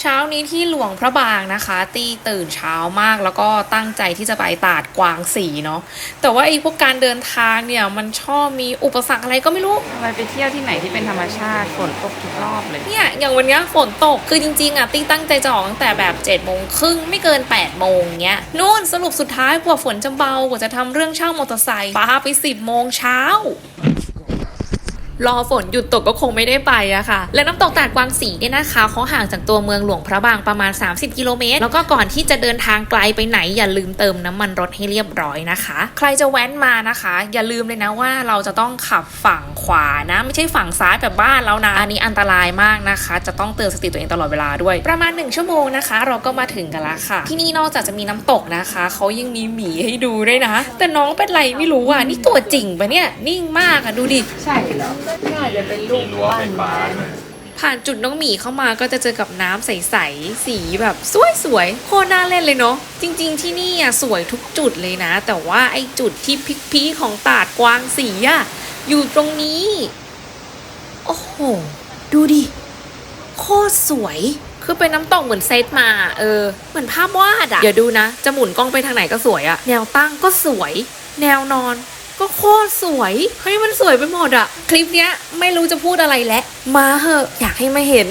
เช้านี้ที่หลวงพระบางนะคะ ตีตื่นเช้ามากแล้วก็ตั้งใจที่จะไปตาดกวางสีเนาะแต่ว่าไอ้พวกการเดินทางเนี่ยมันชอบมีอุปสรรคอะไรก็ไม่รู้ทำไมไปเที่ยวที่ไหนที่เป็นธรรมชาติฝนตกทุกรอบเลยเนี่ยอย่างวันเนี้ยฝนตกคือจริงๆอะตี้ตั้งใจจะออกตั้งแต่แบบ7จ็ดโมงครึ่งไม่เกิน8ปดโมงเงี้ยนู่นสรุปสุดท้ายกว่าฝนจะเบากว่าจะทำเรื่องเช่ามอเตอร์ไซค์ป้าไป10บโมงเช้า รอฝนหยุดตกก็คงไม่ได้ไปอะค่ะ และน้ำตกตาดกวางสีเนี่ยนะคะเขาห่างจากตัวเมืองหลวงพระบางประมาณ 30 กิโลเมตร แล้วก็ก่อนที่จะเดินทางไกลไปไหน อย่าลืมเติมน้ำมันรถให้เรียบร้อยนะคะ ใครจะแว้นมานะคะ อย่าลืมเลยนะว่าเราจะต้องขับฝั่งขวานะ ไม่ใช่ฝั่งซ้ายแบบบ้านแล้วนะ อันนี้อันตรายมากนะคะ จะต้องเตือนสติตัวเองตลอดเวลาด้วย ประมาณ 1 ชั่วโมงนะคะ เราก็มาถึงกันล้วค่ะ ที่นี่นอกจากจะมีน้ำตกนะคะเขายังมีหมีให้ดูด้วยนะ แต่น้องเป็นไรไม่รู้อะนี่ตัวจริงปะเนี่ยนิ่งมากอะดูดิใช่เหรอน่าจะเป็นลูมีกรั้วไฟฟ้าด้วย ผ่านจุดน้องหมีเข้ามาก็จะเจอกับน้ำใสๆ สีแบบสวยๆ โคตรน่าเล่นเลยเนาะ จริงๆที่นี่อะสวยทุกจุดเลยนะ แต่ว่าไอ้จุดที่พิกๆของตาดกวางสีอะอยู่ตรงนี้ โอ้โห ดูดิ โคตรสวย คือเป็นน้ำตกเหมือนเซตมา เออ เหมือนภาพวาดอะเดี๋ยวดูนะ จะหมุนกล้องไปทางไหนก็สวยอะแนวตั้งก็สวย แนวนอน ก็โคตรสวยเฮ้ยมันสวยไปหมดอะคลิปเนี้ยไม่รู้จะพูดอะไรแล้วมาเหอะอยากให้มาเห็น